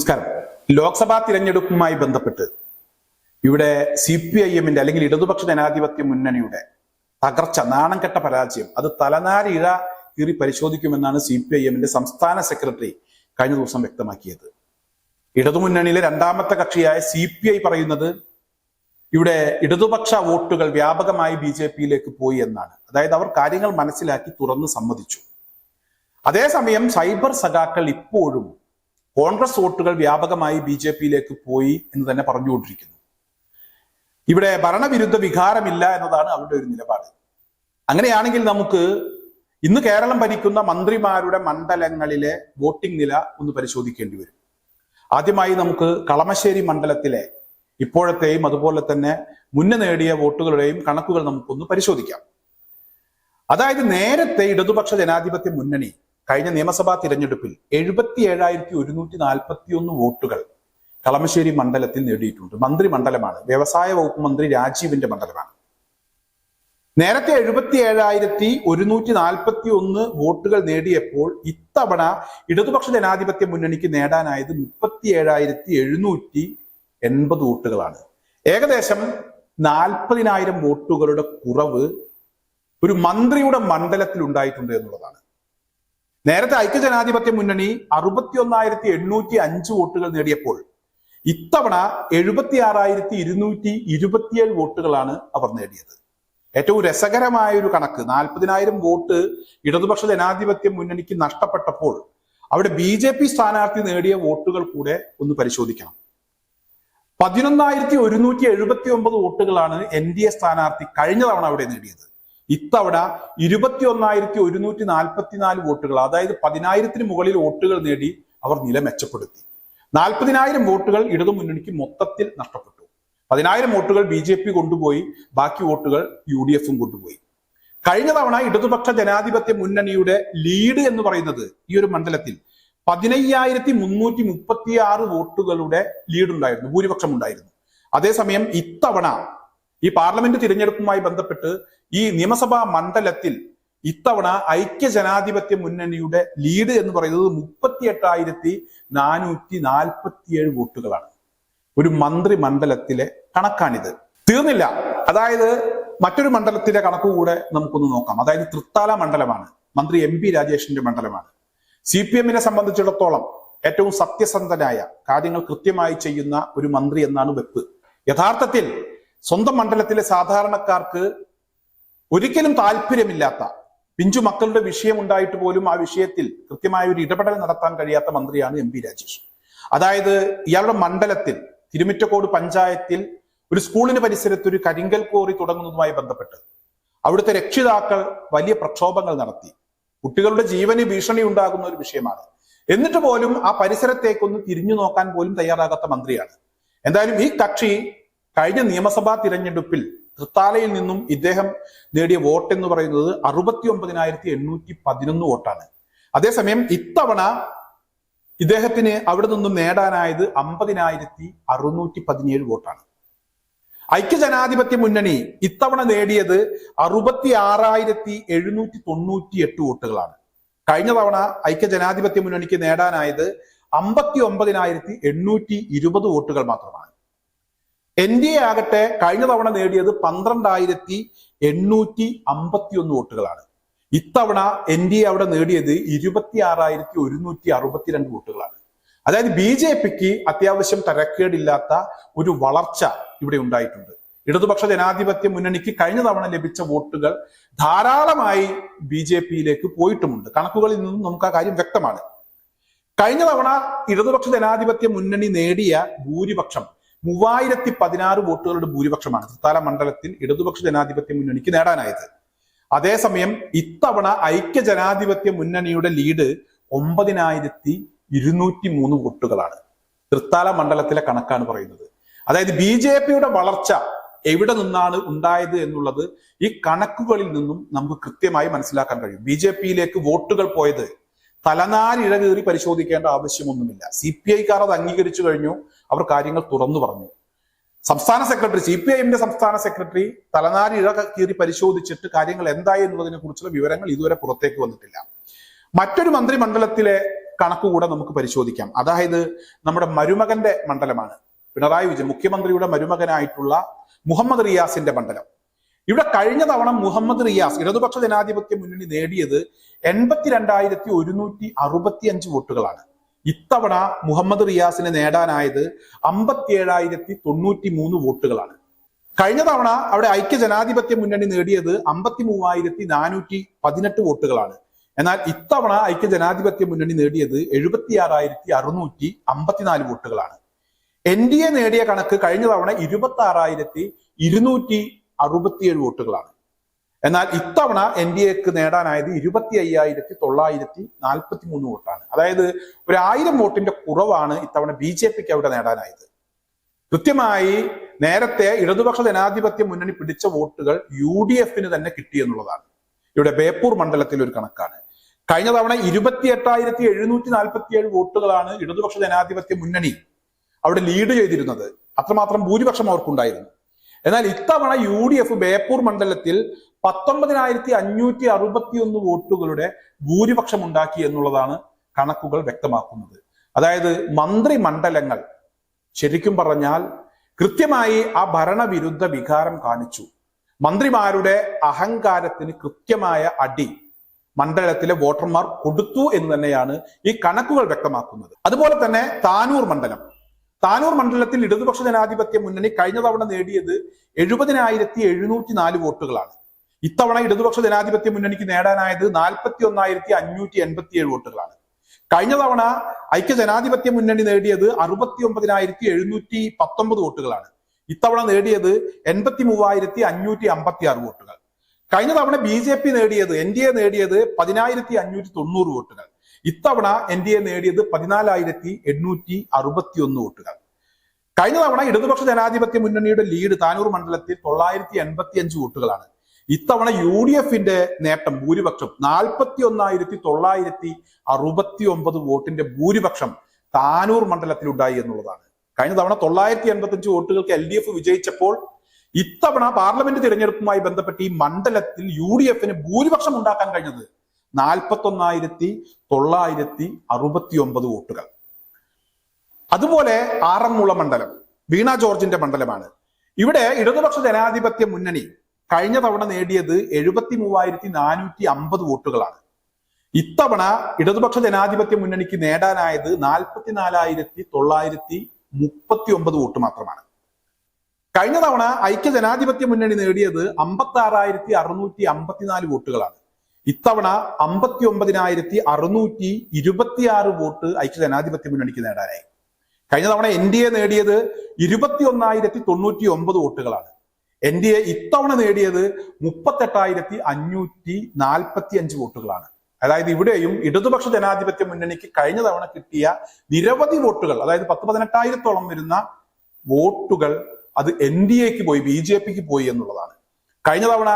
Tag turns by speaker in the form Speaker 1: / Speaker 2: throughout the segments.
Speaker 1: നമസ്കാരം ലോക്സഭാ തിരഞ്ഞെടുപ്പുമായി ബന്ധപ്പെട്ട് ഇവിടെ സി പി ഐ എമ്മിന്റെ അല്ലെങ്കിൽ ഇടതുപക്ഷ ജനാധിപത്യ മുന്നണിയുടെ തകർച്ച നാണം കെട്ട പരാജയം അത് തലനാരിഴ കീറി പരിശോധിക്കുമെന്നാണ് സി പി ഐ എമ്മിന്റെ സംസ്ഥാന സെക്രട്ടറി കഴിഞ്ഞ ദിവസം വ്യക്തമാക്കിയത് ഇടതുമുന്നണിയിലെ രണ്ടാമത്തെ കക്ഷിയായ സി പി ഐ പറയുന്നത് ഇവിടെ ഇടതുപക്ഷ വോട്ടുകൾ വ്യാപകമായി ബി ജെ പിയിലേക്ക് പോയി എന്നാണ് അതായത് അവർ കാര്യങ്ങൾ മനസ്സിലാക്കി തുറന്ന് സമ്മതിച്ചു അതേസമയം സൈബർ സഖാക്കൾ ഇപ്പോഴും കോൺഗ്രസ് വോട്ടുകൾ വ്യാപകമായി ബി ജെ പിയിലേക്ക് പോയി എന്ന് തന്നെ പറഞ്ഞുകൊണ്ടിരിക്കുന്നു ഇവിടെ ഭരണവിരുദ്ധ വികാരമില്ല എന്നതാണ് അവരുടെ ഒരു നിലപാട് അങ്ങനെയാണെങ്കിൽ നമുക്ക് ഇന്ന് കേരളം ഭരിക്കുന്ന മന്ത്രിമാരുടെ മണ്ഡലങ്ങളിലെ വോട്ടിംഗ് നില ഒന്ന് പരിശോധിക്കേണ്ടി വരും ആദ്യമായി നമുക്ക് കളമശ്ശേരി മണ്ഡലത്തിലെ ഇപ്പോഴത്തെയും അതുപോലെ തന്നെ മുന്നേ നേടിയ വോട്ടുകളുടെയും കണക്കുകൾ നമുക്കൊന്ന് പരിശോധിക്കാം അതായത് നേരത്തെ ഇടതുപക്ഷ ജനാധിപത്യ മുന്നണി കഴിഞ്ഞ നിയമസഭാ തിരഞ്ഞെടുപ്പിൽ എഴുപത്തി ഏഴായിരത്തി ഒരുന്നൂറ്റി നാൽപ്പത്തി ഒന്ന് വോട്ടുകൾ കളമശ്ശേരി മണ്ഡലത്തിൽ നേടിയിട്ടുണ്ട് മന്ത്രി മണ്ഡലമാണ് വ്യവസായ വകുപ്പ് മന്ത്രി രാജീവിന്റെ മണ്ഡലമാണ് നേരത്തെ എഴുപത്തി ഏഴായിരത്തി ഒരുന്നൂറ്റി നാൽപ്പത്തി ഒന്ന് വോട്ടുകൾ നേടിയപ്പോൾ ഇത്തവണ ഇടതുപക്ഷ ജനാധിപത്യ മുന്നണിക്ക് നേടാനായത് മുപ്പത്തി ഏഴായിരത്തി എഴുന്നൂറ്റി എൺപത് വോട്ടുകളാണ് ഏകദേശം നാൽപ്പതിനായിരം വോട്ടുകളുടെ കുറവ് ഒരു മന്ത്രിയുടെ മണ്ഡലത്തിൽ ഉണ്ടായിട്ടുണ്ട് എന്നുള്ളതാണ് നേരത്തെ ഐക്യ ജനാധിപത്യ മുന്നണി അറുപത്തി ഒന്നായിരത്തി എണ്ണൂറ്റി അഞ്ച് വോട്ടുകൾ നേടിയപ്പോൾ ഇത്തവണ എഴുപത്തി ആറായിരത്തി ഇരുന്നൂറ്റി ഇരുപത്തിയേഴ് വോട്ടുകളാണ് അവർ നേടിയത് ഏറ്റവും രസകരമായ ഒരു കണക്ക് നാൽപ്പതിനായിരം വോട്ട് ഇടതുപക്ഷ ജനാധിപത്യ മുന്നണിക്ക് നഷ്ടപ്പെട്ടപ്പോൾ അവിടെ ബി ജെ പി സ്ഥാനാർത്ഥി നേടിയ വോട്ടുകൾ കൂടെ ഒന്ന് പരിശോധിക്കണം പതിനൊന്നായിരത്തി ഒരുന്നൂറ്റി എഴുപത്തി ഒമ്പത് വോട്ടുകളാണ് എൻ ഡി എ സ്ഥാനാർത്ഥി കഴിഞ്ഞ തവണ അവിടെ നേടിയത് ഇത്തവണ ഇരുപത്തി ഒന്നായിരത്തി ഒരുന്നൂറ്റി നാല് വോട്ടുകൾ അതായത് പതിനായിരത്തിന് മുകളിൽ വോട്ടുകൾ നേടി അവർ നില മെച്ചപ്പെടുത്തി നാൽപ്പതിനായിരം വോട്ടുകൾ ഇടതു മുന്നണിക്ക് മൊത്തത്തിൽ നഷ്ടപ്പെട്ടു പതിനായിരം വോട്ടുകൾ ബി ജെ പി കൊണ്ടുപോയി ബാക്കി വോട്ടുകൾ യു ഡി എഫും കൊണ്ടുപോയി കഴിഞ്ഞ തവണ ഇടതുപക്ഷ ജനാധിപത്യ മുന്നണിയുടെ ലീഡ് എന്ന് പറയുന്നത് ഈ ഒരു മണ്ഡലത്തിൽ പതിനയ്യായിരത്തി മുന്നൂറ്റി മുപ്പത്തി ആറ് വോട്ടുകളുടെ ലീഡ് ഉണ്ടായിരുന്നു ഭൂരിപക്ഷം ഉണ്ടായിരുന്നു അതേസമയം ഇത്തവണ ഈ പാർലമെന്റ് തിരഞ്ഞെടുപ്പുമായി ബന്ധപ്പെട്ട് ഈ നിയമസഭാ മണ്ഡലത്തിൽ ഇത്തവണ ഐക്യ ജനാധിപത്യ മുന്നണിയുടെ ലീഡ് എന്ന് പറയുന്നത് മുപ്പത്തി എട്ടായിരത്തി നാനൂറ്റി നാൽപ്പത്തിയേഴ് വോട്ടുകളാണ് ഒരു മന്ത്രി മണ്ഡലത്തിലെ കണക്കാണിത് തീർന്നില്ല അതായത് മറ്റൊരു മണ്ഡലത്തിലെ കണക്ക് കൂടെ നമുക്കൊന്ന് നോക്കാം അതായത് തൃത്താല മണ്ഡലമാണ് മന്ത്രി എം പി രാജേഷിന്റെ മണ്ഡലമാണ് സി പി എമ്മിനെ സംബന്ധിച്ചിടത്തോളം ഏറ്റവും സത്യസന്ധനായ കാര്യങ്ങൾ കൃത്യമായി ചെയ്യുന്ന ഒരു മന്ത്രി എന്നാണ് വെപ്പ് യഥാർത്ഥത്തിൽ സ്വന്തം മണ്ഡലത്തിലെ സാധാരണക്കാർക്ക് ഒരിക്കലും താല്പര്യമില്ലാത്ത പിഞ്ചു മക്കളുടെ വിഷയം ഉണ്ടായിട്ട് പോലും ആ വിഷയത്തിൽ കൃത്യമായ ഒരു ഇടപെടൽ നടത്താൻ കഴിയാത്ത മന്ത്രിയാണ് എം പി രാജേഷ് അതായത് ഇയാളുടെ മണ്ഡലത്തിൽ തിരുമിറ്റക്കോട് പഞ്ചായത്തിൽ ഒരു സ്കൂളിന് പരിസരത്ത് ഒരു കരിങ്കൽ കോറി തുടങ്ങുന്നതുമായി ബന്ധപ്പെട്ട് അവിടുത്തെ രക്ഷിതാക്കൾ വലിയ പ്രക്ഷോഭങ്ങൾ നടത്തി കുട്ടികളുടെ ജീവന് ഭീഷണി ഉണ്ടാകുന്ന ഒരു വിഷയമാണ് എന്നിട്ട് പോലും ആ പരിസരത്തേക്കൊന്ന് തിരിഞ്ഞു നോക്കാൻ പോലും തയ്യാറാകാത്ത മന്ത്രിയാണ് എന്തായാലും ഈ കക്ഷി കഴിഞ്ഞ നിയമസഭാ തിരഞ്ഞെടുപ്പിൽ തൃത്താലയിൽ നിന്നും ഇദ്ദേഹം നേടിയ വോട്ട് എന്ന് പറയുന്നത് അറുപത്തി ഒമ്പതിനായിരത്തി എണ്ണൂറ്റി പതിനൊന്ന് വോട്ടാണ് അതേസമയം ഇത്തവണ ഇദ്ദേഹത്തിന് അവിടെ നിന്നും നേടാനായത് അമ്പതിനായിരത്തി അറുന്നൂറ്റി പതിനേഴ് വോട്ടാണ് ഐക്യജനാധിപത്യ മുന്നണി ഇത്തവണ നേടിയത് അറുപത്തി ആറായിരത്തി എഴുന്നൂറ്റി തൊണ്ണൂറ്റി എട്ട് വോട്ടുകളാണ് കഴിഞ്ഞ തവണ ഐക്യജനാധിപത്യ മുന്നണിക്ക് നേടാനായത് അമ്പത്തി ഒമ്പതിനായിരത്തി എണ്ണൂറ്റി ഇരുപത് വോട്ടുകൾ മാത്രമാണ് എൻ ഡി എ ആകട്ടെ കഴിഞ്ഞ തവണ നേടിയത് പന്ത്രണ്ടായിരത്തി എണ്ണൂറ്റി അമ്പത്തി ഒന്ന് വോട്ടുകളാണ് ഇത്തവണ എൻ ഡി എ അവിടെ നേടിയത് ഇരുപത്തി ആറായിരത്തി ഒരുന്നൂറ്റി അറുപത്തിരണ്ട് വോട്ടുകളാണ് അതായത് ബി ജെ പിക്ക് അത്യാവശ്യം തരക്കേടില്ലാത്ത ഒരു വളർച്ച ഇവിടെ ഉണ്ടായിട്ടുണ്ട് ഇടതുപക്ഷ ജനാധിപത്യ മുന്നണിക്ക് കഴിഞ്ഞ തവണ ലഭിച്ച വോട്ടുകൾ ധാരാളമായി ബി ജെ പിയിലേക്ക് പോയിട്ടുമുണ്ട് കണക്കുകളിൽ നിന്നും നമുക്ക് ആ കാര്യം വ്യക്തമാണ് കഴിഞ്ഞ തവണ ഇടതുപക്ഷ ജനാധിപത്യ മുന്നണി നേടിയ ഭൂരിപക്ഷം മൂവായിരത്തി പതിനാറ് വോട്ടുകളുടെ ഭൂരിപക്ഷമാണ് തൃത്താല മണ്ഡലത്തിൽ ഇടതുപക്ഷ ജനാധിപത്യ മുന്നണിക്ക് നേടാനായത് അതേസമയം ഇത്തവണ ഐക്യ ജനാധിപത്യ മുന്നണിയുടെ ലീഡ് ഒമ്പതിനായിരത്തി ഇരുന്നൂറ്റി മൂന്ന് വോട്ടുകളാണ് തൃത്താല മണ്ഡലത്തിലെ കണക്കാണ് പറയുന്നത് അതായത് ബി ജെ പിയുടെ വളർച്ച എവിടെ നിന്നാണ് ഉണ്ടായത് എന്നുള്ളത് ഈ കണക്കുകളിൽ നിന്നും നമുക്ക് കൃത്യമായി മനസ്സിലാക്കാൻ കഴിയും ബി ജെ പിയിലേക്ക് വോട്ടുകൾ പോയത് തലനാരിഴകേറി പരിശോധിക്കേണ്ട ആവശ്യമൊന്നുമില്ല സി പി ഐക്കാർ അത് അംഗീകരിച്ചു കഴിഞ്ഞു അവർ കാര്യങ്ങൾ തുറന്നു പറഞ്ഞു സംസ്ഥാന സെക്രട്ടറി സി പി ഐഎമ്മിന്റെ സംസ്ഥാന സെക്രട്ടറി തലനാരി ഇഴ കീറി പരിശോധിച്ചിട്ട് കാര്യങ്ങൾ എന്തായി എന്നുള്ളതിനെ കുറിച്ചുള്ള വിവരങ്ങൾ ഇതുവരെ പുറത്തേക്ക് വന്നിട്ടില്ല മറ്റൊരു മന്ത്രിമണ്ഡലത്തിലെ കണക്ക് കൂടെ നമുക്ക് പരിശോധിക്കാം അതായത് നമ്മുടെ മരുമകന്റെ മണ്ഡലമാണ് പിണറായി വിജയൻ മുഖ്യമന്ത്രിയുടെ മരുമകനായിട്ടുള്ള മുഹമ്മദ് റിയാസിന്റെ മണ്ഡലം ഇവിടെ കഴിഞ്ഞ തവണ മുഹമ്മദ് റിയാസ് ഇടതുപക്ഷ ജനാധിപത്യ മുന്നണി നേടിയത് എൺപത്തിരണ്ടായിരത്തി ഒരുന്നൂറ്റി അറുപത്തി അഞ്ച് വോട്ടുകളാണ് ഇത്തവണ മുഹമ്മദ് റിയാസിന് നേടാനായത് അമ്പത്തിയേഴായിരത്തി തൊണ്ണൂറ്റി മൂന്ന് വോട്ടുകളാണ് കഴിഞ്ഞ തവണ അവിടെ ഐക്യ ജനാധിപത്യ മുന്നണി നേടിയത് അമ്പത്തി മൂവായിരത്തി നാനൂറ്റി പതിനെട്ട് വോട്ടുകളാണ് എന്നാൽ ഇത്തവണ ഐക്യ ജനാധിപത്യ മുന്നണി നേടിയത് എഴുപത്തി ആറായിരത്തി അറുന്നൂറ്റി അമ്പത്തിനാല് വോട്ടുകളാണ് എൻ ഡി എ നേടിയ കണക്ക് കഴിഞ്ഞ തവണ ഇരുപത്തി ആറായിരത്തി ഇരുന്നൂറ്റി അറുപത്തിയേഴ് വോട്ടുകളാണ് എന്നാൽ ഇത്തവണ എൻ ഡി എക്ക് നേടാനായത് ഇരുപത്തി അയ്യായിരത്തി തൊള്ളായിരത്തി നാൽപ്പത്തി മൂന്ന് വോട്ടാണ് അതായത് ഒരു ആയിരം വോട്ടിന്റെ കുറവാണ് ഇത്തവണ ബി ജെ പിക്ക് അവിടെ നേടാനായത് കൃത്യമായി നേരത്തെ ഇടതുപക്ഷ ജനാധിപത്യ മുന്നണി പിടിച്ച വോട്ടുകൾ യു ഡി എഫിന് തന്നെ കിട്ടി എന്നുള്ളതാണ് ഇവിടെ ബേപ്പൂർ മണ്ഡലത്തിൽ ഒരു കണക്കാണ് കഴിഞ്ഞ തവണ ഇരുപത്തി എട്ടായിരത്തി എഴുന്നൂറ്റി നാൽപ്പത്തി ഏഴ് വോട്ടുകളാണ് ഇടതുപക്ഷ ജനാധിപത്യ മുന്നണി അവിടെ ലീഡ് ചെയ്തിരുന്നത് അത്രമാത്രം ഭൂരിപക്ഷം അവർക്കുണ്ടായിരുന്നു എന്നാൽ ഇത്തവണ യു ഡി എഫ് ബേപ്പൂർ മണ്ഡലത്തിൽ പത്തൊമ്പതിനായിരത്തി അഞ്ഞൂറ്റി ഒന്ന് വോട്ടുകളുടെ ഭൂരിപക്ഷം ഉണ്ടാക്കി എന്നുള്ളതാണ് കണക്കുകൾ വ്യക്തമാക്കുന്നത് അതായത് മന്ത്രി മണ്ഡലങ്ങൾ ശരിക്കും പറഞ്ഞാൽ കൃത്യമായി ആ ഭരണവിരുദ്ധ വികാരം കാണിച്ചു മന്ത്രിമാരുടെ അഹങ്കാരത്തിന് കൃത്യമായ അടി മണ്ഡലത്തിലെ വോട്ടർമാർ കൊടുത്തു എന്ന് തന്നെയാണ് ഈ കണക്കുകൾ വ്യക്തമാക്കുന്നത് അതുപോലെ തന്നെ താനൂർ മണ്ഡലം താനൂർ മണ്ഡലത്തിൽ ഇടതുപക്ഷ ജനാധിപത്യ മുന്നണി കഴിഞ്ഞ തവണ നേടിയത് എഴുപതിനായിരത്തി എഴുന്നൂറ്റി നാല് വോട്ടുകളാണ് ഇത്തവണ ഇടതുപക്ഷ ജനാധിപത്യ മുന്നണിക്ക് നേടാനായത് നാൽപ്പത്തി ഒന്നായിരത്തി അഞ്ഞൂറ്റി എൺപത്തി ഏഴ് വോട്ടുകളാണ് കഴിഞ്ഞ തവണ ഐക്യ ജനാധിപത്യ മുന്നണി നേടിയത് അറുപത്തി ഒമ്പതിനായിരത്തി എഴുന്നൂറ്റി പത്തൊമ്പത് വോട്ടുകളാണ് ഇത്തവണ നേടിയത് എൺപത്തി മൂവായിരത്തി അഞ്ഞൂറ്റി അമ്പത്തി ആറ് വോട്ടുകൾ കഴിഞ്ഞ തവണ ബി ജെ പി നേടിയത് എൻ ഡി എ നേടിയത് പതിനായിരത്തി അഞ്ഞൂറ്റി തൊണ്ണൂറ് വോട്ടുകൾ ഇത്തവണ എൻ ഡി എ നേടിയത് പതിനാലായിരത്തി എണ്ണൂറ്റി അറുപത്തി ഒന്ന് വോട്ടുകൾ കഴിഞ്ഞ തവണ ഇടതുപക്ഷ ജനാധിപത്യ മുന്നണിയുടെ ലീഡ് താനൂർ മണ്ഡലത്തിൽ തൊള്ളായിരത്തി എൺപത്തി അഞ്ച് വോട്ടുകളാണ് ഇത്തവണ യു ഡി എഫിന്റെ നേട്ടം ഭൂരിപക്ഷം നാൽപ്പത്തി ഒന്നായിരത്തി തൊള്ളായിരത്തി അറുപത്തി ഒമ്പത് വോട്ടിന്റെ ഭൂരിപക്ഷം താനൂർ മണ്ഡലത്തിലുണ്ടായി എന്നുള്ളതാണ് കഴിഞ്ഞ തവണ തൊള്ളായിരത്തി അഞ്ച് വോട്ടുകൾക്ക് എൽ ഡി എഫ് വിജയിച്ചപ്പോൾ ഇത്തവണ പാർലമെന്റ് തിരഞ്ഞെടുപ്പുമായി ബന്ധപ്പെട്ട് ഈ മണ്ഡലത്തിൽ യു ഡി എഫിന് ഭൂരിപക്ഷം ഉണ്ടാക്കാൻ കഴിഞ്ഞത് ഒന്നായിരത്തി തൊള്ളായിരത്തി അറുപത്തി ഒമ്പത് വോട്ടുകൾ അതുപോലെ ആറന്മുള മണ്ഡലം വീണ ജോർജിന്റെ മണ്ഡലമാണ് ഇവിടെ ഇടതുപക്ഷ ജനാധിപത്യ മുന്നണി കഴിഞ്ഞ തവണ നേടിയത് എഴുപത്തി മൂവായിരത്തി നാനൂറ്റി അമ്പത് വോട്ടുകളാണ് ഇത്തവണ ഇടതുപക്ഷ ജനാധിപത്യ മുന്നണിക്ക് നേടാനായത് നാൽപ്പത്തി നാലായിരത്തി തൊള്ളായിരത്തി മുപ്പത്തി ഒമ്പത് വോട്ട് മാത്രമാണ് കഴിഞ്ഞ തവണ ഐക്യ ജനാധിപത്യ മുന്നണി നേടിയത് അമ്പത്തി ആറായിരത്തി അറുന്നൂറ്റി അമ്പത്തിനാല് വോട്ടുകളാണ് ഇത്തവണ അമ്പത്തി ഒമ്പതിനായിരത്തി അറുന്നൂറ്റി ഇരുപത്തിയാറ് വോട്ട് ഐക്യ ജനാധിപത്യ മുന്നണിക്ക് നേടാനായി കഴിഞ്ഞ തവണ എൻ ഡി എ നേടിയത് ഇരുപത്തി ഒന്നായിരത്തി തൊണ്ണൂറ്റി ഒമ്പത് വോട്ടുകളാണ് എൻ ഡി എ ഇത്തവണ നേടിയത് മുപ്പത്തെട്ടായിരത്തി അഞ്ഞൂറ്റി നാൽപ്പത്തി അഞ്ച് വോട്ടുകളാണ് അതായത് ഇവിടെയും ഇടതുപക്ഷ ജനാധിപത്യ മുന്നണിക്ക് കഴിഞ്ഞ തവണ കിട്ടിയ നിരവധി വോട്ടുകൾ അതായത് പത്ത് പതിനെട്ടായിരത്തോളം വരുന്ന വോട്ടുകൾ അത് എൻ ഡി എക്ക് പോയി ബി ജെ പിക്ക് പോയി എന്നുള്ളതാണ് കഴിഞ്ഞ തവണ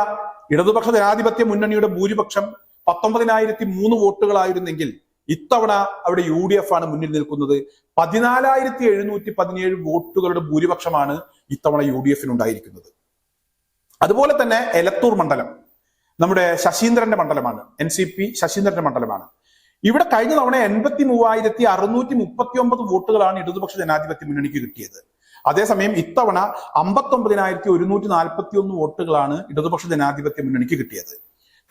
Speaker 1: ഇടതുപക്ഷ ജനാധിപത്യ മുന്നണിയുടെ ഭൂരിപക്ഷം പത്തൊമ്പതിനായിരത്തി മൂന്ന് വോട്ടുകളായിരുന്നെങ്കിൽ ഇത്തവണ അവിടെ യു ഡി എഫ് ആണ് മുന്നിൽ നിൽക്കുന്നത് പതിനാലായിരത്തി എഴുന്നൂറ്റി പതിനേഴ് വോട്ടുകളുടെ ഭൂരിപക്ഷമാണ് ഇത്തവണ യു ഡി എഫിനുണ്ടായിരിക്കുന്നത് അതുപോലെ തന്നെ എലത്തൂർ മണ്ഡലം നമ്മുടെ ശശീന്ദ്രന്റെ മണ്ഡലമാണ് എൻ സി പി ശശീന്ദ്രന്റെ മണ്ഡലമാണ് ഇവിടെ കഴിഞ്ഞ തവണ എൺപത്തി മൂവായിരത്തി അറുന്നൂറ്റി മുപ്പത്തി ഒമ്പത് വോട്ടുകളാണ് ഇടതുപക്ഷ ജനാധിപത്യ മുന്നണിക്ക് കിട്ടിയത് അതേസമയം ഇത്തവണ അമ്പത്തി ഒമ്പതിനായിരത്തി ഒരുന്നൂറ്റി നാൽപ്പത്തി ഒന്ന് വോട്ടുകളാണ് ഇടതുപക്ഷ ജനാധിപത്യ മുന്നണിക്ക് കിട്ടിയത്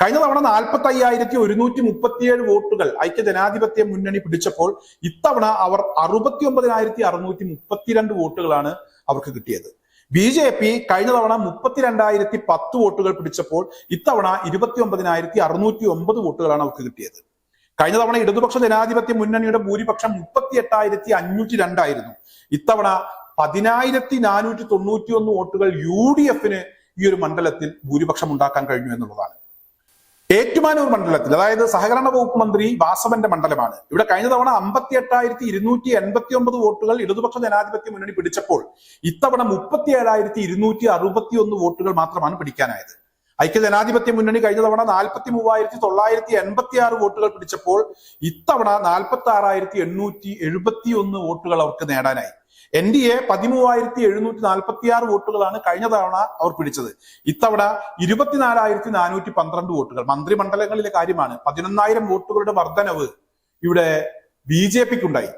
Speaker 1: കഴിഞ്ഞ തവണ നാൽപ്പത്തി അയ്യായിരത്തി ഒരുന്നൂറ്റി മുപ്പത്തിയേഴ് വോട്ടുകൾ ഐക്യ ജനാധിപത്യ മുന്നണി പിടിച്ചപ്പോൾ ഇത്തവണ അവർ അറുപത്തി ഒമ്പതിനായിരത്തി അറുന്നൂറ്റി മുപ്പത്തിരണ്ട് വോട്ടുകളാണ് അവർക്ക് കിട്ടിയത് ബി ജെ പി കഴിഞ്ഞ തവണ മുപ്പത്തിരണ്ടായിരത്തി പത്ത് വോട്ടുകൾ പിടിച്ചപ്പോൾ ഇത്തവണ ഇരുപത്തി ഒമ്പതിനായിരത്തി അറുന്നൂറ്റി ഒമ്പത് വോട്ടുകളാണ് അവർക്ക് കിട്ടിയത് കഴിഞ്ഞ തവണ ഇടതുപക്ഷ ജനാധിപത്യ മുന്നണിയുടെ ഭൂരിപക്ഷം മുപ്പത്തി എട്ടായിരത്തി അഞ്ഞൂറ്റി രണ്ടായിരുന്നു ഇത്തവണ പതിനായിരത്തി നാനൂറ്റി തൊണ്ണൂറ്റി ഒന്ന് വോട്ടുകൾ യു ഡി എഫിന് ഈ ഒരു മണ്ഡലത്തിൽ ഭൂരിപക്ഷം ഉണ്ടാക്കാൻ കഴിഞ്ഞു എന്നുള്ളതാണ് ഏറ്റുമാനൂർ മണ്ഡലത്തിൽ അതായത് സഹകരണ വകുപ്പ് മന്ത്രി വാസവന്റെ മണ്ഡലമാണ് ഇവിടെ കഴിഞ്ഞ തവണ അമ്പത്തി എട്ടായിരത്തി ഇരുന്നൂറ്റി എൺപത്തി ഒമ്പത് വോട്ടുകൾ ഇടതുപക്ഷ ജനാധിപത്യ മുന്നണി പിടിച്ചപ്പോൾ ഇത്തവണ മുപ്പത്തി ഏഴായിരത്തി ഇരുന്നൂറ്റി അറുപത്തി ഒന്ന് വോട്ടുകൾ മാത്രമാണ് പിടിക്കാനായത് ഐക്യ ജനാധിപത്യ മുന്നണി കഴിഞ്ഞ തവണ നാൽപ്പത്തി മൂവായിരത്തി തൊള്ളായിരത്തി എൺപത്തി ആറ് വോട്ടുകൾ പിടിച്ചപ്പോൾ ഇത്തവണ നാൽപ്പത്തി ആറായിരത്തി എണ്ണൂറ്റി എഴുപത്തി ഒന്ന് വോട്ടുകൾ അവർക്ക് നേടാനായി എൻ ഡി എ പതിമൂവായിരത്തി എഴുന്നൂറ്റി നാൽപ്പത്തി ആറ് വോട്ടുകളാണ് കഴിഞ്ഞ തവണ അവർ പിടിച്ചത് ഇത്തവണ ഇരുപത്തിനാലായിരത്തി നാനൂറ്റി പന്ത്രണ്ട് വോട്ടുകൾ മന്ത്രിമണ്ഡലങ്ങളിലെ കാര്യമാണ് പതിനൊന്നായിരം വോട്ടുകളുടെ വർധനവ് ഇവിടെ ബി ജെ പിക്കുണ്ടായി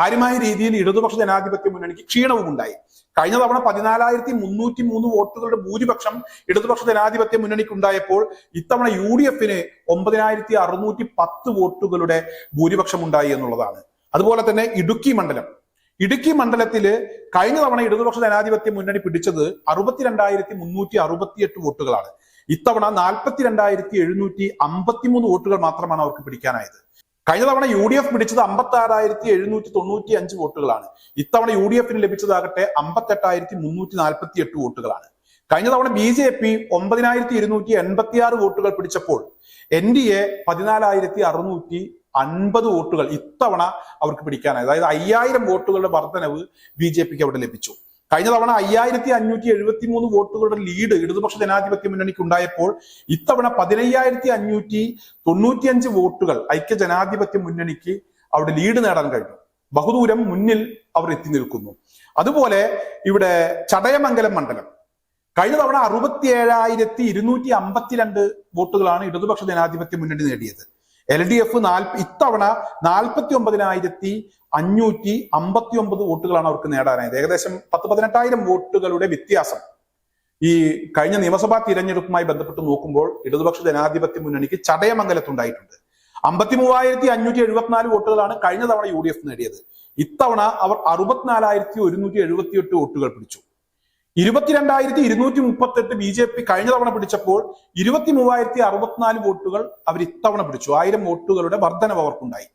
Speaker 1: കാര്യമായ രീതിയിൽ ഇടതുപക്ഷ ജനാധിപത്യ മുന്നണിക്ക് ക്ഷീണവും ഉണ്ടായി കഴിഞ്ഞ തവണ പതിനാലായിരത്തി മുന്നൂറ്റി മൂന്ന് വോട്ടുകളുടെ ഭൂരിപക്ഷം ഇടതുപക്ഷ ജനാധിപത്യ മുന്നണിക്ക് ഉണ്ടായപ്പോൾ ഇത്തവണ യു ഡി എഫിന് ഒമ്പതിനായിരത്തി അറുന്നൂറ്റി പത്ത് വോട്ടുകളുടെ ഭൂരിപക്ഷം ഉണ്ടായി എന്നുള്ളതാണ് അതുപോലെ തന്നെ ഇടുക്കി മണ്ഡലം ഇടുക്കി മണ്ഡലത്തില് കഴിഞ്ഞ തവണ ഇടതുപക്ഷ ജനാധിപത്യ മുന്നണി പിടിച്ചത് അറുപത്തിരണ്ടായിരത്തി മുന്നൂറ്റി അറുപത്തിയെട്ട് വോട്ടുകളാണ് ഇത്തവണ നാൽപ്പത്തിരണ്ടായിരത്തി എഴുന്നൂറ്റി അമ്പത്തിമൂന്ന് വോട്ടുകൾ മാത്രമാണ് അവർക്ക് പിടിക്കാനായത് കഴിഞ്ഞ തവണ യു ഡി എഫ് പിടിച്ചത് അമ്പത്തി ആറായിരത്തി എഴുന്നൂറ്റി തൊണ്ണൂറ്റി അഞ്ച് വോട്ടുകളാണ് ഇത്തവണ യു ഡി എഫിന് ലഭിച്ചതാകട്ടെ അമ്പത്തെട്ടായിരത്തി മുന്നൂറ്റി നാൽപ്പത്തി എട്ട് വോട്ടുകളാണ് കഴിഞ്ഞ തവണ ബി ജെ പി ഒമ്പതിനായിരത്തി ഇരുന്നൂറ്റി എൺപത്തി ആറ് വോട്ടുകൾ പിടിച്ചപ്പോൾ എൻ ഡി എ പതിനാലായിരത്തി അറുന്നൂറ്റി അൻപത് വോട്ടുകൾ ഇത്തവണ അവർക്ക് പിടിക്കാനായി അതായത് അയ്യായിരം വോട്ടുകളുടെ വർധനവ് ബി ജെ പിക്ക് അവിടെ ലഭിച്ചു കഴിഞ്ഞ തവണ അയ്യായിരത്തി അഞ്ഞൂറ്റി എഴുപത്തി മൂന്ന് വോട്ടുകളുടെ ലീഡ് ഇടതുപക്ഷ ജനാധിപത്യ മുന്നണിക്ക് ഉണ്ടായപ്പോൾ ഇത്തവണ പതിനയ്യായിരത്തി അഞ്ഞൂറ്റി അഞ്ച് വോട്ടുകൾ ഐക്യ ജനാധിപത്യ മുന്നണിക്ക് അവിടെ ലീഡ് നേടാൻ കഴിഞ്ഞു ബഹുദൂരം മുന്നിൽ അവർ എത്തി നിൽക്കുന്നു അതുപോലെ ഇവിടെ ചടയമംഗലം മണ്ഡലം കഴിഞ്ഞ തവണ അറുപത്തി ഏഴായിരത്തി ഇരുന്നൂറ്റി അമ്പത്തിരണ്ട് വോട്ടുകളാണ് ഇടതുപക്ഷ ജനാധിപത്യ മുന്നണി നേടിയത് എൽ ഡി എഫ് നാൽപ ഇത്തവണ നാൽപ്പത്തി ഒമ്പതിനായിരത്തി അഞ്ഞൂറ്റി അമ്പത്തി ഒമ്പത് വോട്ടുകളാണ് അവർക്ക് നേടാനായത് ഏകദേശം പത്ത് പതിനെട്ടായിരം വോട്ടുകളുടെ വ്യത്യാസം ഈ കഴിഞ്ഞ നിയമസഭാ തിരഞ്ഞെടുപ്പുമായി ബന്ധപ്പെട്ട് നോക്കുമ്പോൾ ഇടതുപക്ഷ ജനാധിപത്യ മുന്നണിക്ക് ചടയമംഗലത്തുണ്ടായിട്ടുണ്ട് അമ്പത്തി മൂവായിരത്തി അഞ്ഞൂറ്റി എഴുപത്തിനാല് വോട്ടുകളാണ് കഴിഞ്ഞ തവണ യു ഡി എഫ് നേടിയത് ഇത്തവണ അവർ അറുപത്തിനാലായിരത്തി ഒരുന്നൂറ്റി എഴുപത്തി എട്ട് വോട്ടുകൾ പിടിച്ചു ഇരുപത്തിരണ്ടായിരത്തി ഇരുന്നൂറ്റി എട്ട് ബി ജെ പി കഴിഞ്ഞ തവണ പിടിച്ചപ്പോൾ ഇരുപത്തി മൂവായിരത്തി അറുപത്തിനാല് വോട്ടുകൾ അവർ ഇത്തവണ പിടിച്ചു ആയിരം വോട്ടുകളുടെ വർധനവ് അവർക്കുണ്ടായി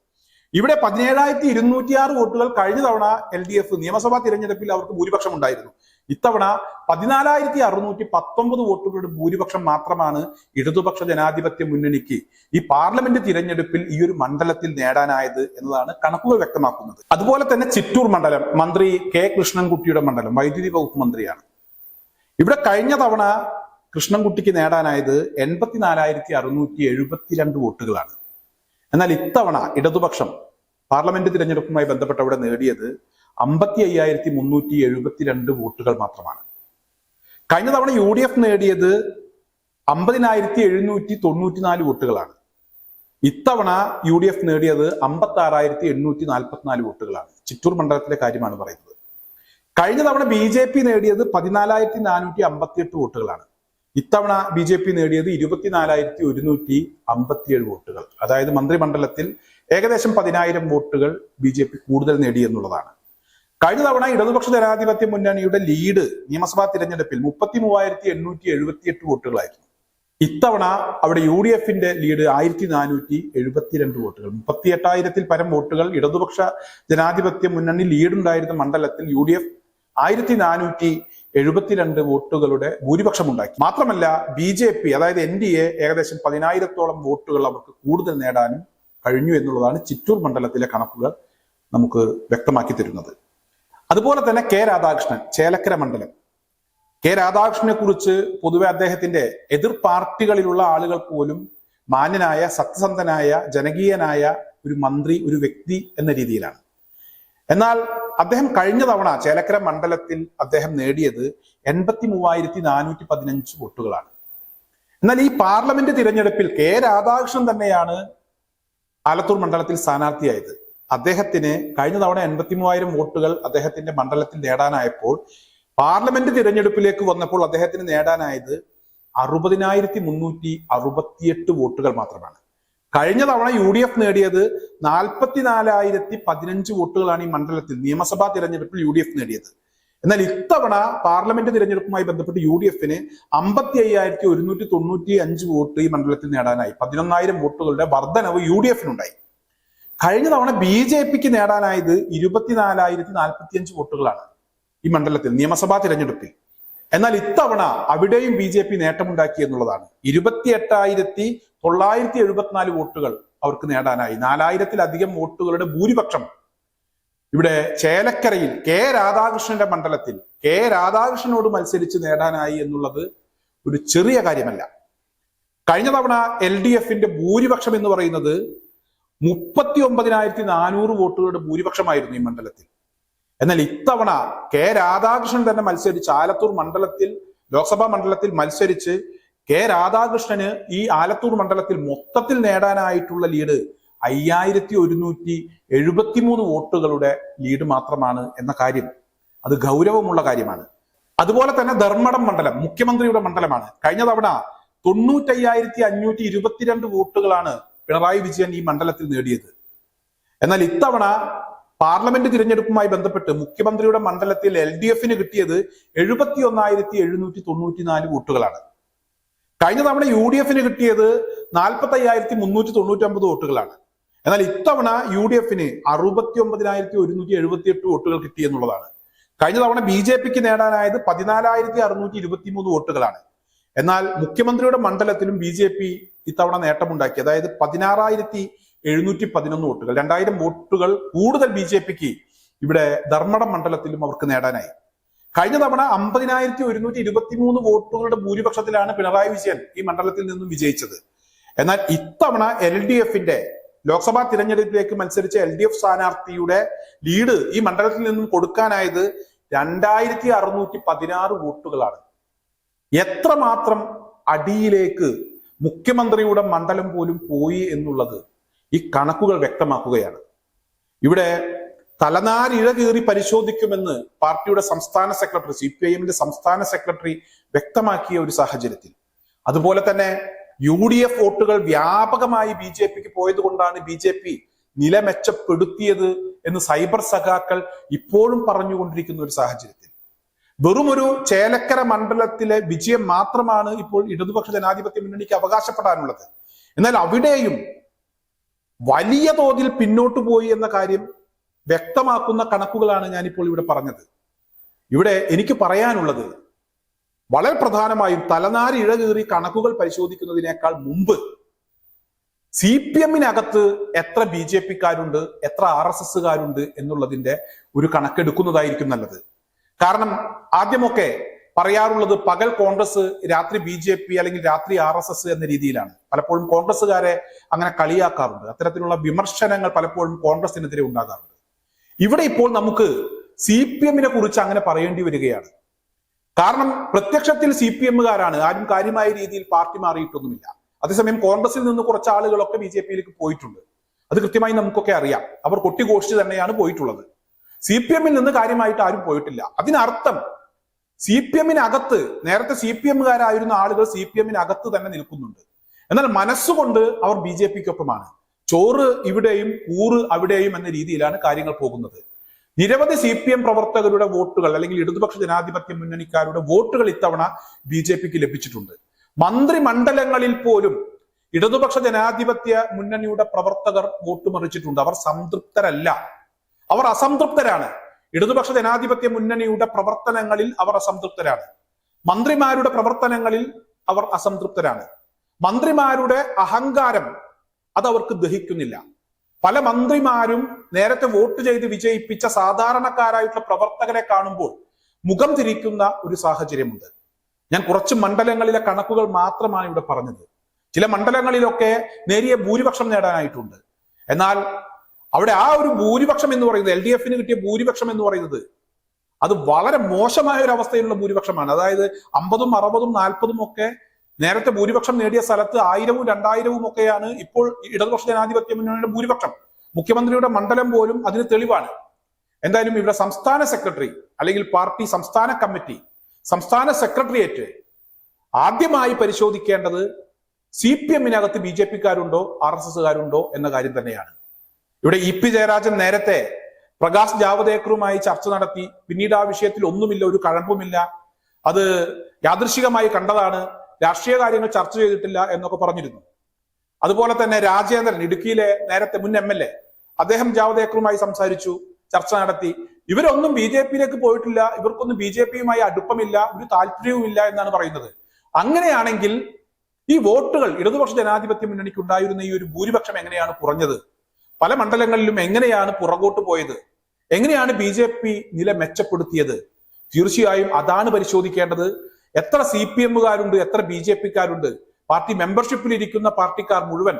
Speaker 1: ഇവിടെ പതിനേഴായിരത്തി ഇരുന്നൂറ്റി ആറ് വോട്ടുകൾ കഴിഞ്ഞ തവണ എൽ ഡി എഫ് നിയമസഭാ തിരഞ്ഞെടുപ്പിൽ അവർക്ക് ഭൂരിപക്ഷം ഉണ്ടായിരുന്നു ഇത്തവണ പതിനാലായിരത്തി അറുന്നൂറ്റി പത്തൊമ്പത് വോട്ടുകളുടെ ഭൂരിപക്ഷം മാത്രമാണ് ഇടതുപക്ഷ ജനാധിപത്യ മുന്നണിക്ക് ഈ പാർലമെന്റ് തിരഞ്ഞെടുപ്പിൽ ഈ ഒരു മണ്ഡലത്തിൽ നേടാനായത് എന്നതാണ് കണക്കുകൾ വ്യക്തമാക്കുന്നത് അതുപോലെ തന്നെ ചിറ്റൂർ മണ്ഡലം മന്ത്രി കെ കൃഷ്ണൻകുട്ടിയുടെ മണ്ഡലം വൈദ്യുതി വകുപ്പ് മന്ത്രിയാണ് ഇവിടെ കഴിഞ്ഞ തവണ കൃഷ്ണൻകുട്ടിക്ക് നേടാനായത് എൺപത്തിനാലായിരത്തി അറുന്നൂറ്റി എഴുപത്തിരണ്ട് വോട്ടുകളാണ് എന്നാൽ ഇത്തവണ ഇടതുപക്ഷം പാർലമെന്റ് തിരഞ്ഞെടുപ്പുമായി ബന്ധപ്പെട്ട് അവിടെ നേടിയത് അമ്പത്തി അയ്യായിരത്തി മുന്നൂറ്റി എഴുപത്തിരണ്ട് വോട്ടുകൾ മാത്രമാണ് കഴിഞ്ഞ തവണ യു ഡി എഫ് നേടിയത് അമ്പതിനായിരത്തി എഴുന്നൂറ്റി തൊണ്ണൂറ്റിനാല് വോട്ടുകളാണ് ഇത്തവണ യു ഡി എഫ് നേടിയത് അമ്പത്തി ആറായിരത്തി എണ്ണൂറ്റി നാൽപ്പത്തിനാല് വോട്ടുകളാണ് ചിറ്റൂർ മണ്ഡലത്തിലെ കാര്യമാണ് പറയുന്നത് കഴിഞ്ഞ തവണ ബി ജെ പി നേടിയത് പതിനാലായിരത്തി നാനൂറ്റി അമ്പത്തി എട്ട് വോട്ടുകളാണ് ഇത്തവണ ബി ജെ പി നേടിയത് ഇരുപത്തിനാലായിരത്തി ഒരുന്നൂറ്റി അമ്പത്തിയേഴ് വോട്ടുകൾ അതായത് മന്ത്രിമണ്ഡലത്തിൽ ഏകദേശം പതിനായിരം വോട്ടുകൾ ബി ജെ പി കൂടുതൽ നേടി എന്നുള്ളതാണ് കഴിഞ്ഞ തവണ ഇടതുപക്ഷ ജനാധിപത്യ മുന്നണിയുടെ ലീഡ് നിയമസഭാ തിരഞ്ഞെടുപ്പിൽ മുപ്പത്തി മൂവായിരത്തി എണ്ണൂറ്റി എഴുപത്തി എട്ട് വോട്ടുകളായിരുന്നു ഇത്തവണ അവിടെ യു ഡി എഫിന്റെ ലീഡ് ആയിരത്തി നാനൂറ്റി എഴുപത്തിരണ്ട് വോട്ടുകൾ മുപ്പത്തി എട്ടായിരത്തിൽ പരം വോട്ടുകൾ ഇടതുപക്ഷ ജനാധിപത്യ മുന്നണി ലീഡുണ്ടായിരുന്ന മണ്ഡലത്തിൽ യു ഡി എഫ് ആയിരത്തി നാനൂറ്റി എഴുപത്തിരണ്ട് വോട്ടുകളുടെ ഭൂരിപക്ഷം ഉണ്ടാക്കി മാത്രമല്ല ബി ജെ പി അതായത് എൻ ഡി എ ഏകദേശം പതിനായിരത്തോളം വോട്ടുകൾ അവർക്ക് കൂടുതൽ നേടാനും കഴിഞ്ഞു എന്നുള്ളതാണ് ചിറ്റൂർ മണ്ഡലത്തിലെ കണക്കുകൾ നമുക്ക് വ്യക്തമാക്കി തരുന്നത് അതുപോലെ തന്നെ കെ രാധാകൃഷ്ണൻ ചേലക്കര മണ്ഡലം കെ രാധാകൃഷ്ണനെ കുറിച്ച് പൊതുവെ അദ്ദേഹത്തിന്റെ എതിർ പാർട്ടികളിലുള്ള ആളുകൾ പോലും മാന്യനായ സത്യസന്ധനായ ജനകീയനായ ഒരു മന്ത്രി ഒരു വ്യക്തി എന്ന രീതിയിലാണ് എന്നാൽ അദ്ദേഹം കഴിഞ്ഞ തവണ ചേലക്കര മണ്ഡലത്തിൽ അദ്ദേഹം നേടിയത് എൺപത്തി മൂവായിരത്തി നാനൂറ്റി പതിനഞ്ച് വോട്ടുകളാണ് എന്നാൽ ഈ പാർലമെന്റ് തിരഞ്ഞെടുപ്പിൽ കെ രാധാകൃഷ്ണൻ തന്നെയാണ് ആലത്തൂർ മണ്ഡലത്തിൽ സ്ഥാനാർത്ഥിയായത് അദ്ദേഹത്തിന് കഴിഞ്ഞ തവണ എൺപത്തി മൂവായിരം വോട്ടുകൾ അദ്ദേഹത്തിന്റെ മണ്ഡലത്തിൽ നേടാനായപ്പോൾ പാർലമെന്റ് തിരഞ്ഞെടുപ്പിലേക്ക് വന്നപ്പോൾ അദ്ദേഹത്തിന് നേടാനായത് അറുപതിനായിരത്തി മുന്നൂറ്റി അറുപത്തിയെട്ട് വോട്ടുകൾ മാത്രമാണ് കഴിഞ്ഞ തവണ യു ഡി എഫ് നേടിയത് നാൽപ്പത്തിനാലായിരത്തി പതിനഞ്ച് വോട്ടുകളാണ് ഈ മണ്ഡലത്തിൽ നിയമസഭാ തിരഞ്ഞെടുപ്പിൽ യു ഡി എഫ് നേടിയത് എന്നാൽ ഇത്തവണ പാർലമെന്റ് തിരഞ്ഞെടുപ്പുമായി ബന്ധപ്പെട്ട് യു ഡി എഫിന് അമ്പത്തി അയ്യായിരത്തി ഒരുന്നൂറ്റി തൊണ്ണൂറ്റി അഞ്ച് വോട്ട് ഈ മണ്ഡലത്തിൽ നേടാനായി പതിനൊന്നായിരം വോട്ടുകളുടെ വർധനവ് യു ഡി എഫിനുണ്ടായി കഴിഞ്ഞ തവണ ബി ജെ പിക്ക് നേടാനായത് ഇരുപത്തിനാലായിരത്തി നാൽപ്പത്തി അഞ്ച് വോട്ടുകളാണ് ഈ മണ്ഡലത്തിൽ നിയമസഭാ തിരഞ്ഞെടുപ്പിൽ എന്നാൽ ഇത്തവണ അവിടെയും ബി ജെ പി നേട്ടമുണ്ടാക്കി എന്നുള്ളതാണ് ഇരുപത്തി എട്ടായിരത്തി തൊള്ളായിരത്തി എഴുപത്തിനാല് വോട്ടുകൾ അവർക്ക് നേടാനായി നാലായിരത്തിലധികം വോട്ടുകളുടെ ഭൂരിപക്ഷം ഇവിടെ ചേലക്കരയിൽ കെ രാധാകൃഷ്ണന്റെ മണ്ഡലത്തിൽ കെ രാധാകൃഷ്ണനോട് മത്സരിച്ച് നേടാനായി എന്നുള്ളത് ഒരു ചെറിയ കാര്യമല്ല കഴിഞ്ഞ തവണ എൽ ഡി എഫിന്റെ ഭൂരിപക്ഷം എന്ന് പറയുന്നത് മുപ്പത്തി ഒമ്പതിനായിരത്തി നാനൂറ് വോട്ടുകളുടെ ഭൂരിപക്ഷമായിരുന്നു ഈ മണ്ഡലത്തിൽ എന്നാൽ ഇത്തവണ കെ രാധാകൃഷ്ണൻ തന്നെ മത്സരിച്ച് ആലത്തൂർ മണ്ഡലത്തിൽ ലോക്സഭാ മണ്ഡലത്തിൽ മത്സരിച്ച് കെ രാധാകൃഷ്ണന് ഈ ആലത്തൂർ മണ്ഡലത്തിൽ മൊത്തത്തിൽ നേടാനായിട്ടുള്ള ലീഡ് അയ്യായിരത്തി ഒരുന്നൂറ്റി എഴുപത്തിമൂന്ന് വോട്ടുകളുടെ ലീഡ് മാത്രമാണ് എന്ന കാര്യം അത് ഗൗരവമുള്ള കാര്യമാണ് അതുപോലെ തന്നെ ധർമ്മടം മണ്ഡലം മുഖ്യമന്ത്രിയുടെ മണ്ഡലമാണ് കഴിഞ്ഞ തവണ തൊണ്ണൂറ്റയ്യായിരത്തി അഞ്ഞൂറ്റി ഇരുപത്തിരണ്ട് വോട്ടുകളാണ് പിണറായി വിജയൻ ഈ മണ്ഡലത്തിൽ നേടിയത് എന്നാൽ ഇത്തവണ പാർലമെന്റ് തിരഞ്ഞെടുപ്പുമായി ബന്ധപ്പെട്ട് മുഖ്യമന്ത്രിയുടെ മണ്ഡലത്തിൽ എൽ ഡി എഫിന് കിട്ടിയത് എഴുപത്തി ഒന്നായിരത്തി എഴുന്നൂറ്റി തൊണ്ണൂറ്റിനാല് വോട്ടുകളാണ് കഴിഞ്ഞ തവണ യു ഡി എഫിന് കിട്ടിയത് നാൽപ്പത്തി അയ്യായിരത്തി മുന്നൂറ്റി തൊണ്ണൂറ്റി അമ്പത് വോട്ടുകളാണ് എന്നാൽ ഇത്തവണ യു ഡി എഫിന് അറുപത്തി ഒമ്പതിനായിരത്തി ഒരുന്നൂറ്റി എഴുപത്തി എട്ട് വോട്ടുകൾ കിട്ടി എന്നുള്ളതാണ് കഴിഞ്ഞ തവണ ബി ജെ പിക്ക് നേടാനായത് പതിനാലായിരത്തി അറുന്നൂറ്റി ഇരുപത്തി മൂന്ന് വോട്ടുകളാണ് എന്നാൽ മുഖ്യമന്ത്രിയുടെ മണ്ഡലത്തിലും ബി ജെ പി ഇത്തവണ നേട്ടമുണ്ടാക്കി അതായത് പതിനാറായിരത്തി എഴുന്നൂറ്റി പതിനൊന്ന് വോട്ടുകൾ രണ്ടായിരം വോട്ടുകൾ കൂടുതൽ ബി ജെ പിക്ക് ഇവിടെ ധർമ്മടം മണ്ഡലത്തിലും അവർക്ക് നേടാനായി കഴിഞ്ഞ തവണ അമ്പതിനായിരത്തി ഒരുന്നൂറ്റി ഇരുപത്തി മൂന്ന് വോട്ടുകളുടെ ഭൂരിപക്ഷത്തിലാണ് പിണറായി വിജയൻ ഈ മണ്ഡലത്തിൽ നിന്നും വിജയിച്ചത് എന്നാൽ ഇത്തവണ എൽ ഡി എഫിന്റെ ലോക്സഭാ തിരഞ്ഞെടുപ്പിലേക്ക് മത്സരിച്ച എൽ ഡി എഫ് സ്ഥാനാർത്ഥിയുടെ ലീഡ് ഈ മണ്ഡലത്തിൽ നിന്നും കൊടുക്കാനായത് രണ്ടായിരത്തി അറുന്നൂറ്റി പതിനാറ് വോട്ടുകളാണ് എത്രമാത്രം അടിയിലേക്ക് മുഖ്യമന്ത്രിയുടെ മണ്ഡലം പോലും പോയി എന്നുള്ളത് ഈ കണക്കുകൾ വ്യക്തമാക്കുകയാണ് ഇവിടെ തലനാരിഴ കീറി പരിശോധിക്കുമെന്ന് പാർട്ടിയുടെ സംസ്ഥാന സെക്രട്ടറി സി പി ഐ എമ്മിന്റെ സംസ്ഥാന സെക്രട്ടറി വ്യക്തമാക്കിയ ഒരു സാഹചര്യത്തിൽ അതുപോലെ തന്നെ യു ഡി എഫ് വോട്ടുകൾ വ്യാപകമായി ബി ജെ പിക്ക് പോയതുകൊണ്ടാണ് ബി ജെ പി നില മെച്ചപ്പെടുത്തിയത് എന്ന് സൈബർ സഖാക്കൾ ഇപ്പോഴും പറഞ്ഞുകൊണ്ടിരിക്കുന്ന ഒരു സാഹചര്യത്തിൽ വെറും ഒരു ചേലക്കര മണ്ഡലത്തിലെ വിജയം മാത്രമാണ് ഇപ്പോൾ ഇടതുപക്ഷ ജനാധിപത്യ മുന്നണിക്ക് അവകാശപ്പെടാനുള്ളത് എന്നാൽ അവിടെയും വലിയ തോതിൽ പിന്നോട്ടു പോയി എന്ന കാര്യം വ്യക്തമാക്കുന്ന കണക്കുകളാണ് ഞാനിപ്പോൾ ഇവിടെ പറഞ്ഞത് ഇവിടെ എനിക്ക് പറയാനുള്ളത് വളരെ പ്രധാനമായും തലനാരി ഇഴകീറി കണക്കുകൾ പരിശോധിക്കുന്നതിനേക്കാൾ മുമ്പ് സി പി എമ്മിനകത്ത് എത്ര ബി ജെ പിക്കാരുണ്ട് എത്ര ആർ എസ് എസ്സുകാരുണ്ട് എന്നുള്ളതിന്റെ ഒരു കണക്കെടുക്കുന്നതായിരിക്കും നല്ലത് കാരണം ആദ്യമൊക്കെ പറയാറുള്ളത് പകൽ കോൺഗ്രസ് രാത്രി ബി ജെ പി അല്ലെങ്കിൽ രാത്രി ആർ എസ് എസ് എന്ന രീതിയിലാണ് പലപ്പോഴും കോൺഗ്രസ്സുകാരെ അങ്ങനെ കളിയാക്കാറുണ്ട് അത്തരത്തിലുള്ള വിമർശനങ്ങൾ പലപ്പോഴും കോൺഗ്രസിനെതിരെ ഉണ്ടാകാറുണ്ട് ഇവിടെ ഇപ്പോൾ നമുക്ക് സി പി എമ്മിനെ കുറിച്ച് അങ്ങനെ പറയേണ്ടി വരികയാണ് കാരണം പ്രത്യക്ഷത്തിൽ സി പി എമ്മുകാരാണ് ആരും കാര്യമായ രീതിയിൽ പാർട്ടി മാറിയിട്ടൊന്നുമില്ല അതേസമയം കോൺഗ്രസിൽ നിന്ന് കുറച്ച് ആളുകളൊക്കെ ബി ജെ പിയിലേക്ക് പോയിട്ടുണ്ട് അത് കൃത്യമായി നമുക്കൊക്കെ അറിയാം അവർ കൊട്ടിഘോഷിച്ച് തന്നെയാണ് പോയിട്ടുള്ളത് സി പി എമ്മിൽ നിന്ന് കാര്യമായിട്ട് ആരും പോയിട്ടില്ല അതിനർത്ഥം സി പി എമ്മിനകത്ത് നേരത്തെ സി പി എമ്മുകാരായിരുന്ന ആളുകൾ സി പി എമ്മിനകത്ത് തന്നെ നിൽക്കുന്നുണ്ട് എന്നാൽ മനസ്സുകൊണ്ട് അവർ ബി ജെ പിക്കൊപ്പമാണ് ചോറ് ഇവിടെയും കൂറ് അവിടെയും എന്ന രീതിയിലാണ് കാര്യങ്ങൾ പോകുന്നത് നിരവധി സി പി എം പ്രവർത്തകരുടെ വോട്ടുകൾ അല്ലെങ്കിൽ ഇടതുപക്ഷ ജനാധിപത്യ മുന്നണിക്കാരുടെ വോട്ടുകൾ ഇത്തവണ ബി ജെ പിക്ക് ലഭിച്ചിട്ടുണ്ട് മന്ത്രിമണ്ഡലങ്ങളിൽ പോലും ഇടതുപക്ഷ ജനാധിപത്യ മുന്നണിയുടെ പ്രവർത്തകർ വോട്ട് മറിച്ചിട്ടുണ്ട് അവർ സംതൃപ്തരല്ല അവർ അസംതൃപ്തരാണ് ഇടതുപക്ഷ ജനാധിപത്യ മുന്നണിയുടെ പ്രവർത്തനങ്ങളിൽ അവർ അസംതൃപ്തരാണ് മന്ത്രിമാരുടെ പ്രവർത്തനങ്ങളിൽ അവർ അസംതൃപ്തരാണ് മന്ത്രിമാരുടെ അഹങ്കാരം അത് അവർക്ക് ദഹിക്കുന്നില്ല പല മന്ത്രിമാരും നേരത്തെ വോട്ട് ചെയ്ത് വിജയിപ്പിച്ച സാധാരണക്കാരായിട്ടുള്ള പ്രവർത്തകരെ കാണുമ്പോൾ മുഖം തിരിക്കുന്ന ഒരു സാഹചര്യമുണ്ട് ഞാൻ കുറച്ച് മണ്ഡലങ്ങളിലെ കണക്കുകൾ മാത്രമാണ് ഇവിടെ പറഞ്ഞത് ചില മണ്ഡലങ്ങളിലൊക്കെ നേരിയ ഭൂരിപക്ഷം നേടാനായിട്ടുണ്ട് എന്നാൽ അവിടെ ആ ഒരു ഭൂരിപക്ഷം എന്ന് പറയുന്നത് എൽ ഡി എഫിന് കിട്ടിയ ഭൂരിപക്ഷം എന്ന് പറയുന്നത് അത് വളരെ മോശമായ ഒരു അവസ്ഥയിലുള്ള ഭൂരിപക്ഷമാണ് അതായത് അമ്പതും അറുപതും നാൽപ്പതും ഒക്കെ നേരത്തെ ഭൂരിപക്ഷം നേടിയ സ്ഥലത്ത് ആയിരവും രണ്ടായിരവും ഒക്കെയാണ് ഇപ്പോൾ ഇടതുപക്ഷ ജനാധിപത്യ മുന്നണിയുടെ ഭൂരിപക്ഷം മുഖ്യമന്ത്രിയുടെ മണ്ഡലം പോലും അതിന് തെളിവാണ് എന്തായാലും ഇവിടെ സംസ്ഥാന സെക്രട്ടറി അല്ലെങ്കിൽ പാർട്ടി സംസ്ഥാന കമ്മിറ്റി സംസ്ഥാന സെക്രട്ടേറിയറ്റ് ആദ്യമായി പരിശോധിക്കേണ്ടത് സി പി എമ്മിനകത്ത് ബി ജെ പിക്കാരുണ്ടോ ആർ എസ് എസ്സുകാരുണ്ടോ എന്ന കാര്യം തന്നെയാണ് ഇവിടെ ഇ പി ജയരാജൻ നേരത്തെ പ്രകാശ് ജാവദേക്കറുമായി ചർച്ച നടത്തി പിന്നീട് ആ വിഷയത്തിൽ ഒന്നുമില്ല ഒരു കഴമ്പുമില്ല അത് യാദൃശികമായി കണ്ടതാണ് രാഷ്ട്രീയ കാര്യങ്ങൾ ചർച്ച ചെയ്തിട്ടില്ല എന്നൊക്കെ പറഞ്ഞിരുന്നു അതുപോലെ തന്നെ രാജേന്ദ്രൻ ഇടുക്കിയിലെ നേരത്തെ മുൻ എം എൽ എ അദ്ദേഹം ജാവദേക്കറുമായി സംസാരിച്ചു ചർച്ച നടത്തി ഇവരൊന്നും ബി ജെ പിയിലേക്ക് പോയിട്ടില്ല ഇവർക്കൊന്നും ബി ജെ പിയുമായി അടുപ്പമില്ല ഒരു ഇല്ല എന്നാണ് പറയുന്നത് അങ്ങനെയാണെങ്കിൽ ഈ വോട്ടുകൾ ഇടതുപക്ഷ ജനാധിപത്യ മുന്നണിക്ക് ഉണ്ടായിരുന്ന ഈ ഒരു ഭൂരിപക്ഷം എങ്ങനെയാണ് കുറഞ്ഞത് പല മണ്ഡലങ്ങളിലും എങ്ങനെയാണ് പുറകോട്ട് പോയത് എങ്ങനെയാണ് ബി ജെ പി നില മെച്ചപ്പെടുത്തിയത് തീർച്ചയായും അതാണ് പരിശോധിക്കേണ്ടത് എത്ര സി പി എമ്മുകാരുണ്ട് എത്ര ബി ജെ പിക്കാരുണ്ട് പാർട്ടി മെമ്പർഷിപ്പിൽ ഇരിക്കുന്ന പാർട്ടിക്കാർ മുഴുവൻ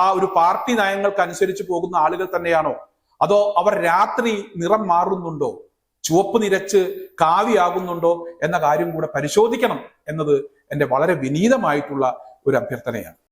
Speaker 1: ആ ഒരു പാർട്ടി നയങ്ങൾക്ക് അനുസരിച്ച് പോകുന്ന ആളുകൾ തന്നെയാണോ അതോ അവർ രാത്രി നിറം മാറുന്നുണ്ടോ ചുവപ്പ് നിരച്ച് കാവിയാകുന്നുണ്ടോ എന്ന കാര്യം കൂടെ പരിശോധിക്കണം എന്നത് എൻ്റെ വളരെ വിനീതമായിട്ടുള്ള ഒരു അഭ്യർത്ഥനയാണ്